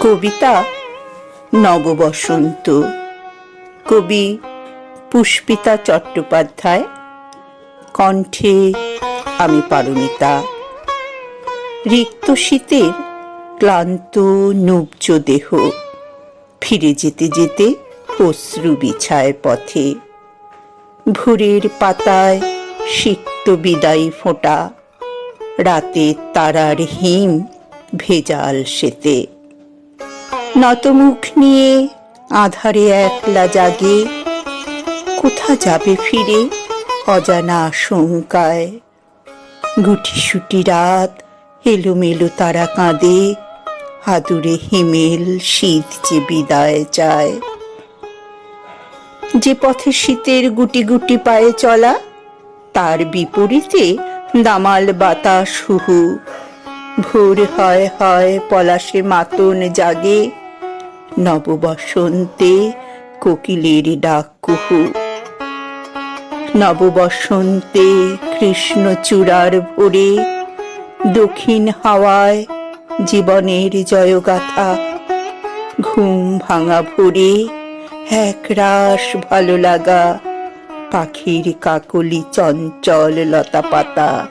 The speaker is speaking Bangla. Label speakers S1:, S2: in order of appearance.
S1: কবিতা নববসন্ত। কবি পুষ্পিতা চট্টোপাধ্যায়, কণ্ঠে আমি পারমিতা। রিক্ত শীতের ক্লান্ত নুব্জ দেহ, ফিরে যেতে যেতে অশ্রু বিছায় পথে। ভোরের পাতায় সিক্ত বিদায়ী ফোঁটা, রাতের তারার হিম ভেজাল সেতে। নতমুখ নিয়ে আধারে একলা জাগে, কোথা যাবে ফিরে অজানা আশঙ্কায়? গুটিসুটি রাত, এলোমেলো তারা কাঁদে, আদুরে হিমেল শীত যে বিদায় চায়। যে পথে শীতের গুটি গুটি পায়ে চলা, তার বিপরীতে দামাল বাতাস হুহু। ভোর হয় হয় পলাশে মাতন জাগে নববসন্তে কোকিলের ডাক কুহু। নববসন্তে কৃষ্ণচূড়ার ভোরে দক্ষিণ হাওয়ায় জীবনের জয়গাথা। ঘুম ভাঙা ভোরে এক রাস ভালো লাগা, পাখির কাকলি চঞ্চল লতা পাতা